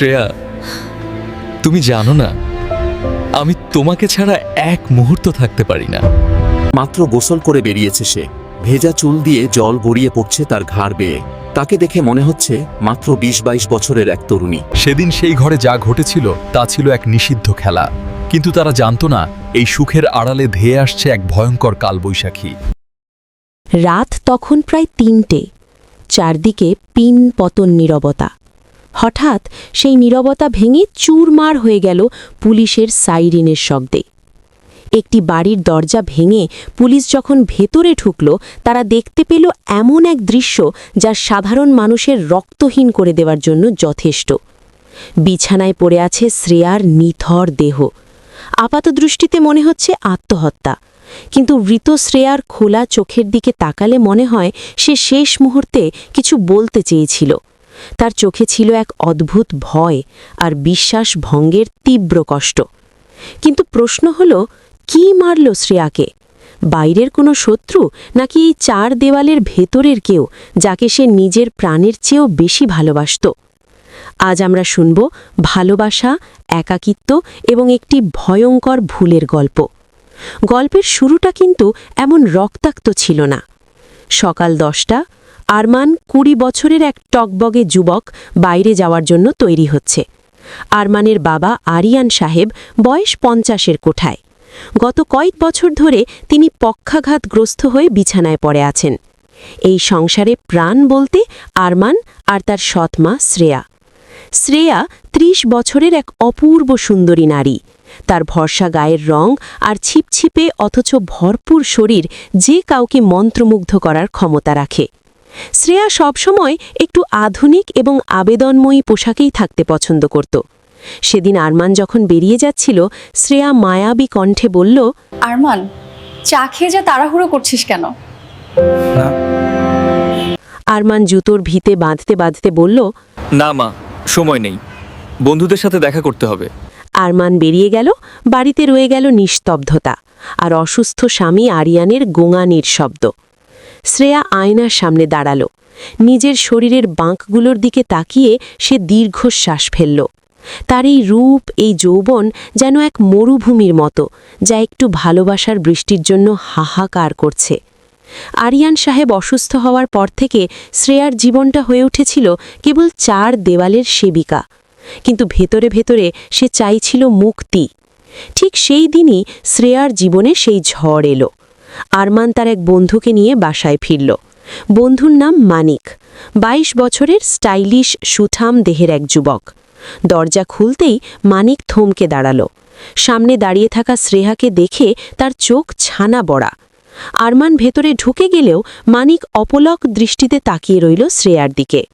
শ্রেয়া তুমি জানো না আমি তোমাকে ছাড়া এক মুহূর্ত থাকতে পারি না। মাত্র গোসল করে বেরিয়েছে সে। ভেজা চুল দিয়ে জল গড়িয়ে পড়ছে তার ঘাড় বেয়ে। তাকে দেখে মনে হচ্ছে মাত্র বিশ বাইশ বছরের এক তরুণী। সেদিন সেই ঘরে যা ঘটেছিল তা ছিল এক নিষিদ্ধ খেলা। কিন্তু তারা জানতো না এই সুখের আড়ালে ধেয়ে আসছে এক ভয়ঙ্কর কালবৈশাখী। রাত তখন প্রায় তিনটে চারদিকে পিন পতন নীরবতা। হঠাৎ সেই নীরবতা ভেঙে চুরমার হয়ে গেল পুলিশের সাইরিনের শব্দে। একটি বাড়ির দরজা ভেঙে পুলিশ যখন ভেতরে ঢুকল, তারা দেখতে পেল এমন এক দৃশ্য যা সাধারণ মানুষের রক্তহীন করে দেওয়ার জন্য যথেষ্ট। বিছানায় পড়ে আছে শ্রেয়ার নিথর দেহ। আপাতদৃষ্টিতে মনে হচ্ছে আত্মহত্যা। কিন্তু মৃত শ্রেয়ার খোলা চোখের দিকে তাকালে মনে হয় সে শেষ মুহূর্তে কিছু বলতে চেয়েছিল। তার চোখে ছিল এক অদ্ভুত ভয় আর বিশ্বাস ভঙ্গের তীব্র কষ্ট। কিন্তু প্রশ্ন হল, কি মারল শ্রেয়াকে? বাইরের কোনো শত্রু নাকি এই চার দেওয়ালের ভেতরের কেউ যাকে সে নিজের প্রাণের চেয়েও বেশি ভালোবাসত? আজ আমরা শুনব ভালোবাসা, একাকিত্ব এবং একটি ভয়ঙ্কর ভুলের গল্প। গল্পের শুরুটা কিন্তু এমন রক্তাক্ত ছিল না। সকাল দশটা আরমান কুড়ি বছরের এক টকবগে যুবক বাইরে যাওয়ার জন্য তৈরি হচ্ছে। আরমানের বাবা আরিয়ান সাহেব বয়স পঞ্চাশের কোঠায়। গত কয়েক বছর ধরে তিনি পক্ষাঘাতগ্রস্ত হয়ে বিছানায় পড়ে আছেন। এই সংসারে প্রাণ বলতে আরমান আর তার সৎমা শ্রেয়া। শ্রেয়া ত্রিশ বছরের এক অপূর্ব সুন্দরী নারী। তার ভরসা গায়ের রং আর ছিপছিপে অথচ ভরপুর শরীর যে কাউকে মন্ত্রমুগ্ধ করার ক্ষমতা রাখে। শ্রেয়া সবসময় একটু আধুনিক এবং আবেদনময়ী পোশাকেই থাকতে পছন্দ করত। সেদিন আরমান যখন বেরিয়ে যাচ্ছিল শ্রেয়া মায়াবী কণ্ঠে বলল আরমান চা খেয়ে যা তাড়াহুড়ো করছিস কেন? আরমান জুতোর ভিতে বাঁধতে বাঁধতে বলল না মা সময় নেই। বন্ধুদের সাথে দেখা করতে হবে। আরমান বেরিয়ে গেল বাড়িতে রয়ে গেল নিস্তব্ধতা আর অসুস্থ স্বামী আরিয়ানের গোঙানির শব্দ। শ্রেয়া আয়নার সামনে দাঁড়াল। নিজের শরীরের বাঁকগুলোর দিকে তাকিয়ে সে দীর্ঘশ্বাস ফেলল। তার এই রূপ, এই যৌবন যেন এক মরুভূমির মতো, যা একটু ভালোবাসার বৃষ্টির জন্য হাহাকার করছে। আরিয়ান সাহেব অসুস্থ হওয়ার পর থেকে শ্রেয়ার জীবনটা হয়ে উঠেছিল কেবল চার দেওয়ালের সেবিকা। কিন্তু ভেতরে ভেতরে সে চাইছিল মুক্তি। ঠিক সেই দিনই শ্রেয়ার জীবনে সেই ঝড় এলো। আরমান তার এক বন্ধুকে নিয়ে বাসায় ফিরল। বন্ধুর নাম মানিক। ২২ বছরের স্টাইলিশ, সুঠাম দেহের এক যুবক। দরজা খুলতেই মানিক থমকে দাঁড়াল। সামনে দাঁড়িয়ে থাকা শ্রেয়াকে দেখে তার চোখ ছানা বড়া। আরমান ভেতরে ঢুকে গেলেও মানিক অপলক দৃষ্টিতে তাকিয়ে রইল শ্রেয়ার দিকে।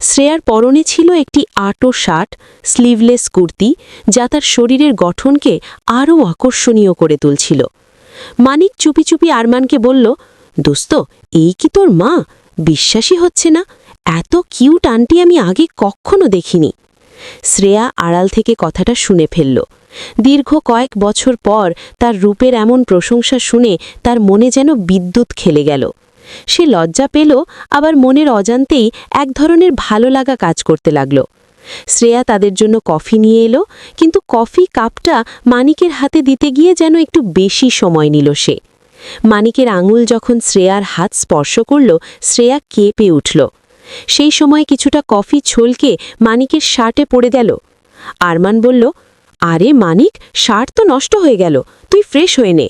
শ্রেয়ার পরনে ছিল একটি আটো শার্ট, স্লিভলেস কুর্তি, যা তার শরীরের গঠনকে আরও আকর্ষণীয় করে তুলছিল। মানিক চুপি চুপি আরমানকে বলল, দোস্ত, এই কি তোর মা? বিশ্বাসই হচ্ছে না। এত কিউট আন্টি আমি আগে কখনো দেখিনি। শ্রেয়া আড়াল থেকে কথাটা শুনে ফেলল। দীর্ঘ কয়েক বছর পর তার রূপের এমন প্রশংসা শুনে তার মনে যেন বিদ্যুৎ খেলে গেল। সে লজ্জা পেল, আবার মনের অজান্তেই এক ধরনের ভালো লাগা কাজ করতে লাগল। শ্রেয়া তাদের জন্য কফি নিয়ে এলো, কিন্তু কফি কাপটা মানিকের হাতে দিতে গিয়ে যেন একটু বেশি সময় নিল সে। মানিকের আঙুল যখন শ্রেয়ার হাত স্পর্শ করল, শ্রেয়া কেঁপে উঠল। সেই সময় কিছুটা কফি ছলকে মানিকের শার্টে পড়ে গেল। আরমান বলল, আরে মানিক, শার্ট তো নষ্ট হয়ে গেল, তুই ফ্রেশ হয়ে নে।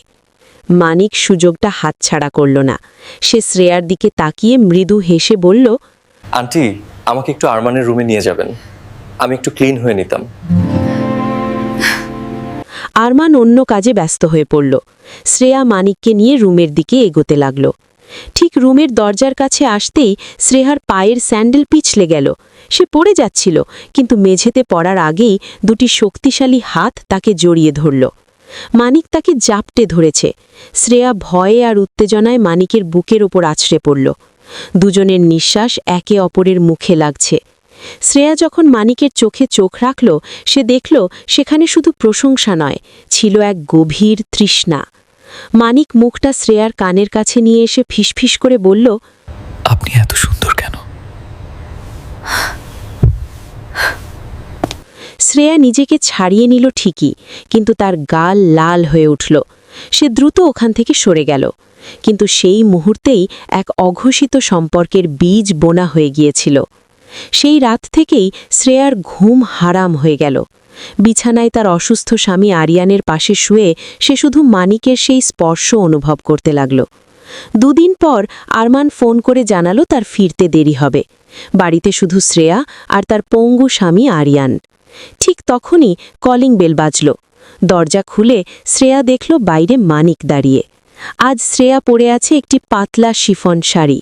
মানিক সুযোগটা হাতছাড়া করল না। সে শ্রেয়ার দিকে তাকিয়ে মৃদু হেসে বলল, আন্টি, আমাকে একটু আরমানের রুমে নিয়ে যাবেন। আমি একটু ক্লিন হয়ে নিতাম। আরমান অন্য কাজে ব্যস্ত হয়ে পড়ল। শ্রেয়া মানিককে নিয়ে রুমের দিকে এগোতে লাগল। ঠিক রুমের দরজার কাছে আসতেই শ্রেয়ার পায়ের স্যান্ডেল পিছলে গেল। সে পড়ে যাচ্ছিল, কিন্তু মেঝেতে পড়ার আগেই দুটি শক্তিশালী হাত তাকে জড়িয়ে ধরল। মানিক তাকে জাপটে ধরেছে। শ্রেয়া ভয়ে আর উত্তেজনায় মানিকের বুকের ওপর আছড়ে পড়ল। দুজনের নিঃশ্বাস একে অপরের মুখে লাগছে। শ্রেয়া যখন মানিকের চোখে চোখ রাখল সে দেখল সেখানে শুধু প্রশংসা নয় ছিল এক গভীর তৃষ্ণা। মানিক মুখটা শ্রেয়ার কানের কাছে নিয়ে এসে ফিসফিস করে বলল আপনি এত সুন্দর কেন? শ্রেয়া নিজেকে ছাড়িয়ে নিল ঠিকই কিন্তু তার গাল লাল হয়ে উঠল। সে দ্রুত ওখান থেকে সরে গেল। কিন্তু সেই মুহূর্তেই এক অঘোষিত সম্পর্কের বীজ বোনা হয়ে গিয়েছিল। সেই রাত থেকেই শ্রেয়ার ঘুম হারাম হয়ে গেল। বিছানায় তার অসুস্থ স্বামী আরিয়ানের পাশে শুয়ে সে শুধু মানিকের সেই স্পর্শ অনুভব করতে লাগল। দুদিন পর আরমান ফোন করে জানালো তার ফিরতে দেরি হবে। বাড়িতে শুধু শ্রেয়া আর তার পঙ্গু স্বামী আরিয়ান। ঠিক তখনই কলিং বেল বাজল। দরজা খুলে শ্রেয়া দেখল বাইরে মানিক দাঁড়িয়ে। আজ শ্রেয়া পরে আছে একটি পাতলা শিফন শাড়ি।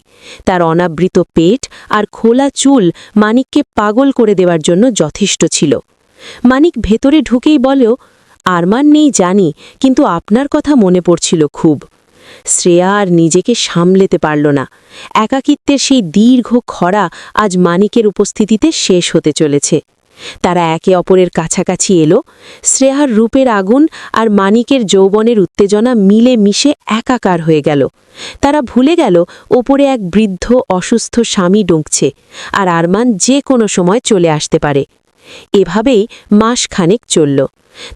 তার অনাবৃত পেট আর খোলা চুল মানিককে পাগল করে দেওয়ার জন্য যথেষ্ট ছিল। মানিক ভেতরে ঢুকেই বলেও আরমান নেই জানি, কিন্তু আপনার কথা মনে পড়ছিল খুব। শ্রেয়া আর নিজেকে সামলেতে পারল না। একাকিত্বের সেই দীর্ঘ খরা আজ মানিকের উপস্থিতিতে শেষ হতে চলেছে। তারা একে অপরের কাছাকাছি এলো। শ্রেয়ার রূপের আগুন আর মানিকের যৌবনের উত্তেজনা মিলে মিশে একাকার হয়ে গেল। তারা ভুলে গেল, ওপরে এক বৃদ্ধ অসুস্থ স্বামী ডুঁকছে আর আরমান যে কোনো সময় চলে আসতে পারে। এভাবেই মাস খানেক চলল।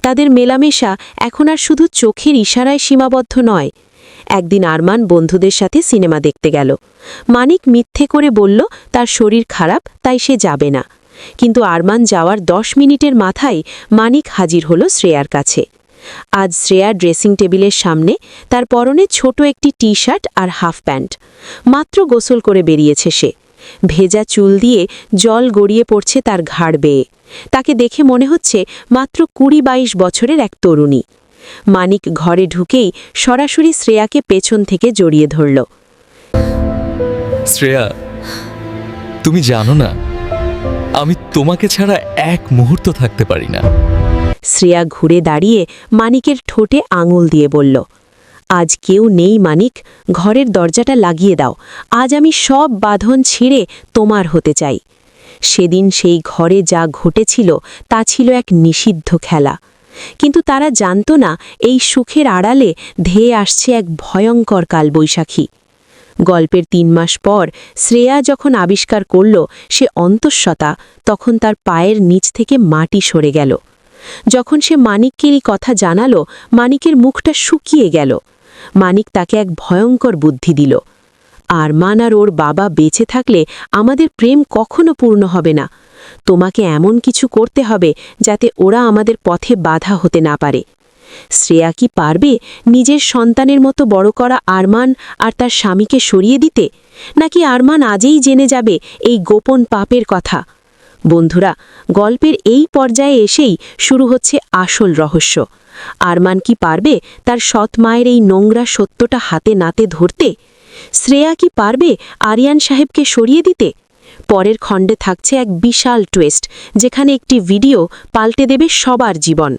তাদের মেলামেশা এখন আর শুধু চোখের ইশারায় সীমাবদ্ধ নয়। একদিন আরমান বন্ধুদের সাথে সিনেমা দেখতে গেল। মানিক মিথ্যে করে বলল, তার শরীর খারাপ, তাই সে যাবে না। কিন্তু আরমান যাওয়ার দশ মিনিটের মাথায় মানিক হাজির হল শ্রেয়ার কাছে। আজ শ্রেয়া ড্রেসিং টেবিলের সামনে তার পরনে ছোট একটি টি শার্ট আর হাফ প্যান্ট। মাত্র গোসল করে বেরিয়েছে সে। ভেজা চুল দিয়ে জল গড়িয়ে পড়ছে তার ঘাড় বেয়ে। তাকে দেখে মনে হচ্ছে মাত্র কুড়ি বাইশ বছরের এক তরুণী। মানিক ঘরে ঢুকেই সরাসরি শ্রেয়াকে পেছন থেকে জড়িয়ে ধরল। শ্রেয়া, তুমি জানো না আমি তোমাকে ছাড়া এক মুহূর্ত থাকতে পারি না। শ্রেয়া ঘুরে দাঁড়িয়ে মানিকের ঠোঁটে আঙুল দিয়ে বলল, আজ কেউ নেই মানিক, ঘরের দরজাটা লাগিয়ে দাও। আজ আমি সব বাঁধন ছিঁড়ে তোমার হতে চাই। সেদিন সেই ঘরে যা ঘটেছিল, তা ছিল এক নিষিদ্ধ খেলা। কিন্তু তারা জানত না, এই সুখের আড়ালে ধেয়ে আসছে এক ভয়ঙ্কর কালবৈশাখী। গল্পের তিন মাস পর শ্রেয়া যখন আবিষ্কার করল সে অন্তঃসতা তখন তার পায়ের নিচ থেকে মাটি সরে গেল। যখন সে মানিককেরই কথা জানালো, মানিকের মুখটা শুকিয়ে গেল। মানিক তাকে এক ভয়ঙ্কর বুদ্ধি দিল। আরমান আর ওর বাবা বেঁচে থাকলে আমাদের প্রেম কখনো পূর্ণ হবে না। তোমাকে এমন কিছু করতে হবে যাতে ওরা আমাদের পথে বাধা হতে না পারে। শ্রেয়া কি পারবে নিজের সন্তানের মতো বড় করা আরমান আর তার স্বামীকে সরিয়ে দিতে? নাকি আরমান আজেই জেনে যাবে এই গোপন পাপের কথা? বন্ধুরা, গল্পের এই পর্যায়ে এসেই শুরু হচ্ছে আসল রহস্য। আরমান কি পারবে তার সৎ মায়ের এই নোংরা সত্যটা হাতে নাতে ধরতে? শ্রেয়া কি পারবে আরিয়ান সাহেবকে সরিয়ে দিতে? পরের খণ্ডে থাকছে এক বিশাল টুয়েস্ট যেখানে একটি ভিডিও পাল্টে দেবে সবার জীবন।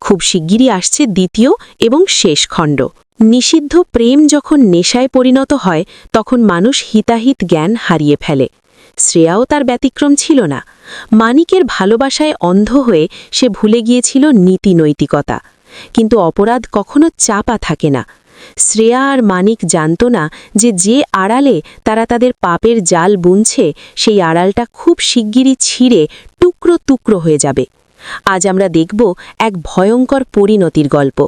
খুব শিগগিরই আসছে দ্বিতীয় এবং শেষ খণ্ড। নিষিদ্ধ প্রেম যখন নেশায় পরিণত হয়, তখন মানুষ হিতাহিত জ্ঞান হারিয়ে ফেলে। শ্রেয়াও তার ব্যতিক্রম ছিল না। মানিকের ভালোবাসায় অন্ধ হয়ে সে ভুলে গিয়েছিল নীতি নৈতিকতা। কিন্তু অপরাধ কখনো চাপা থাকে না। শ্রেয়া আর মানিক জানত না যে যে আড়ালে তারা তাদের পাপের জাল বুনছে, সেই আড়ালটা খুব শিগগিরই ছিঁড়ে টুকরো টুকরো হয়ে যাবে। আজ আমরা দেখব এক ভয়ঙ্কর পরিণতির গল্প।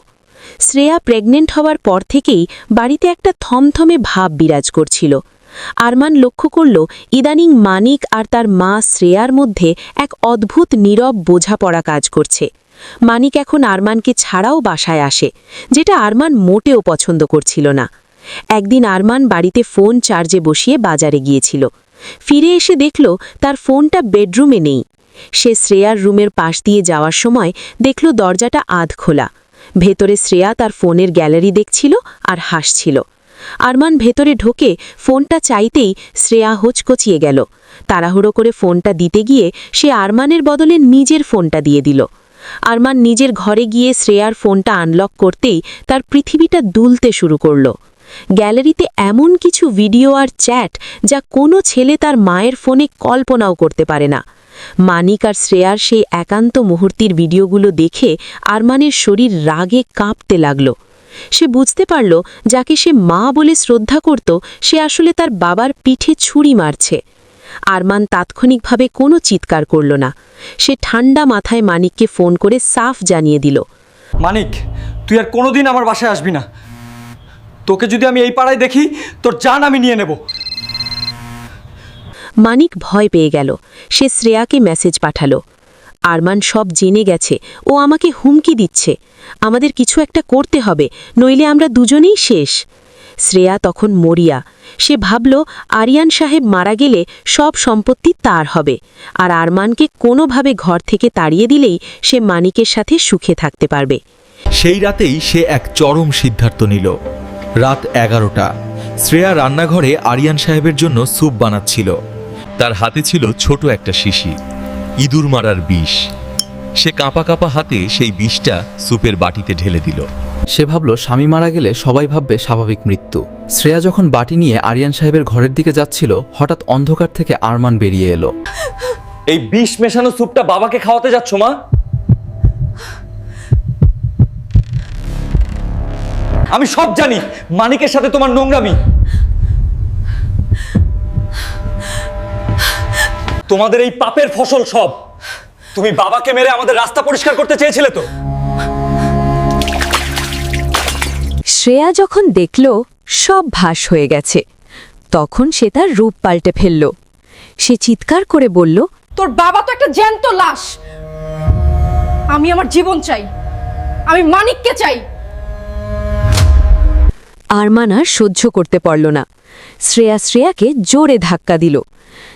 শ্রেয়া প্রেগনেন্ট হওয়ার পর থেকেই বাড়িতে একটা থমথমে ভাব বিরাজ করছিল। আরমান লক্ষ্য করল, ইদানিং মানিক আর তার মা শ্রেয়ার মধ্যে এক অদ্ভুত নীরব বোঝাপড়া কাজ করছে। মানিক এখন আরমানকে ছাড়াও বাসায় আসে, যেটা আরমান মোটেও পছন্দ করছিল না। একদিন আরমান বাড়িতে ফোন চার্জে বসিয়ে বাজারে গিয়েছিল। ফিরে এসে দেখল, তার ফোনটা বেডরুমে নেই। সে শ্রেয়ার রুমের পাশ দিয়ে যাওয়ার সময় দেখল দরজাটা আধ খোলা। ভেতরে শ্রেয়া তার ফোনের গ্যালারি দেখছিল আর হাসছিল। আরমান ভেতরে ঢোকে ফোনটা চাইতেই শ্রেয়া হোচকচিয়ে গেল। তাড়াহুড়ো করে ফোনটা দিতে গিয়ে সে আরমানের বদলে নিজের ফোনটা দিয়ে দিল। আরমান নিজের ঘরে গিয়ে শ্রেয়ার ফোনটা আনলক করতেই তার পৃথিবীটা দুলতে শুরু করল। গ্যালারিতে এমন কিছু ভিডিও আর চ্যাট যা কোনো ছেলে তার মায়ের ফোনে কল্পনাও করতে পারে না। মানিক আর শ্রেয়ার সেই একান্ত মুহূর্তির ভিডিওগুলো দেখে আরমানের শরীর রাগে কাঁপতে লাগল। সে বুঝতে পারল, যাকে সে মা বলে শ্রদ্ধা করত, সে আসলে তার বাবার পিঠে ছুরি মারছে। আরমান তাৎক্ষণিকভাবে কোনো চিৎকার করল না। সে ঠান্ডা মাথায় মানিককে ফোন করে সাফ জানিয়ে দিল। মানিক, তুই আর কোনোদিন আমার বাসায় আসবি না। তোকে যদি আমি এই পাড়ায় দেখি, তোর জান আমি নিয়ে নেব। মানিক ভয় পেয়ে গেল। সে শ্রেয়াকে মেসেজ পাঠালো। আরমান সব জেনে গেছে। ও আমাকে হুমকি দিচ্ছে। আমাদের কিছু একটা করতে হবে, নইলে আমরা দুজনেই শেষ। শ্রেয়া তখন মরিয়া। সে ভাবল, আরিয়ান সাহেব মারা গেলে সব সম্পত্তি তার হবে। আর আরমানকে কোনোভাবে ঘর থেকে তাড়িয়ে দিলেই সে মানিকের সাথে সুখে থাকতে পারবে। সেই রাতেই সে এক চরম সিদ্ধান্ত নিল। রাত এগারোটা। শ্রেয়া রান্নাঘরে আরিয়ান সাহেবের জন্য স্যুপ বানাচ্ছিল। তার হাতে ছিল ছোট একটা শিশি, ইঁদুর মারার বিষ। সে কাঁপা কাঁপা হাতে সেই বিষটা স্যুপের বাটিতে ঢেলে দিল। সে ভাবল, স্বামী মারা গেলে সবাই ভাববে স্বাভাবিক মৃত্যু। শ্রেয়া যখন বাটি নিয়ে আরিয়ান সাহেবের ঘরের দিকে যাচ্ছিল, হঠাৎ অন্ধকার থেকে আরমান বেরিয়ে এলো। এই বিষ মেশানো স্যুপটা বাবাকে খাওয়াতে যাচ্ছ, মা? আমি সব জানি, মানিকের সাথে তোমার নোংরামি। তোমাদের এই পাপের ফসল সব। তুমি বাবাকে মেরে আমাদের রাস্তা পরিষ্কার করতে চেয়েছিলে তো? শ্রেয়া যখন দেখল সব ভাস হয়ে গেছে। তখন সে তার রূপ পাল্টে ফেলল। সে চিৎকার করে বলল তোর বাবা তো একটা জ্যান্ত লাশ। আমি আমার জীবন চাই। আমি মানিককে চাই। আরমান আর সহ্য করতে পারল না। শ্রেয়া শ্রেয়াকে জোরে ধাক্কা দিল।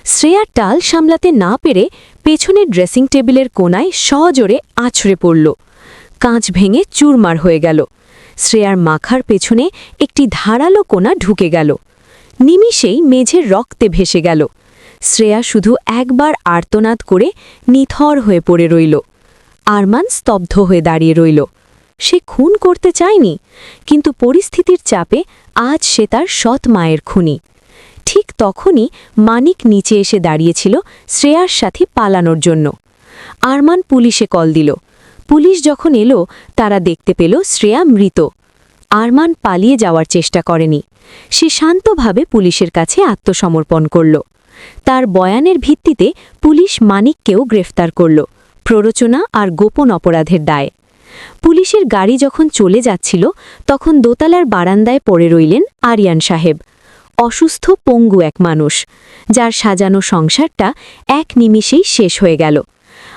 শ্রেয়া টাল সামলাতে না পেরে পেছনের ড্রেসিং টেবিলের কোনায় সজোরে আছড়ে পড়ল। কাঁচ ভেঙে চুরমার হয়ে গেল। শ্রেয়ার মাখার পেছনে একটি ধারালো কোনা ঢুকে গেল। নিমিষেই মেঝের রক্তে ভেসে গেল। শ্রেয়া শুধু একবার আর্তনাদ করে নিথর হয়ে পড়ে রইল। আরমান স্তব্ধ হয়ে দাঁড়িয়ে রইল। সে খুন করতে চায়নি, কিন্তু পরিস্থিতির চাপে আজ সে তার সৎ মায়ের খুনি। তখনই মানিক নিচে এসে দাঁড়িয়েছিল শ্রেয়ার সাথে পালানোর জন্য। আরমান পুলিশে কল দিল। পুলিশ যখন এলো, তারা দেখতে পেল শ্রেয়া মৃত। আরমান পালিয়ে যাওয়ার চেষ্টা করেনি। সে শান্তভাবে পুলিশের কাছে আত্মসমর্পণ করল। তার বয়ানের ভিত্তিতে পুলিশ মানিককেও গ্রেফতার করল, প্ররোচনা আর গোপন অপরাধের দায়। পুলিশের গাড়ি যখন চলে যাচ্ছিল, তখন দোতলার বারান্দায় পড়ে রইলেন আরিয়ান সাহেব। অসুস্থ পঙ্গু এক মানুষ, যার সাজানো সংসারটা এক নিমিষেই শেষ হয়ে গেল।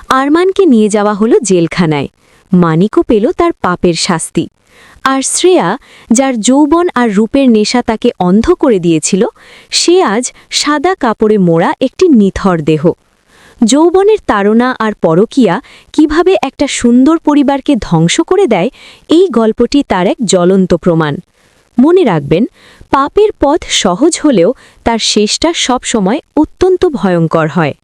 আরমানকে নিয়ে যাওয়া হলো জেলখানায়। মানিকও পেল তার পাপের শাস্তি। আর শ্রেয়া, যার যৌবন আর রূপের নেশা তাকে অন্ধ করে দিয়েছিল, সে আজ সাদা কাপড়ে মোড়া একটি নিথর দেহ। যৌবনের তাড়না আর পরকিয়া কীভাবে একটা সুন্দর পরিবারকে ধ্বংস করে দেয়, এই গল্পটি তার এক জ্বলন্ত প্রমাণ। মনে রাখবেন পাপের পথ সহজ হলেও তার শেষটা সবসময় অত্যন্ত ভয়ঙ্কর হয়।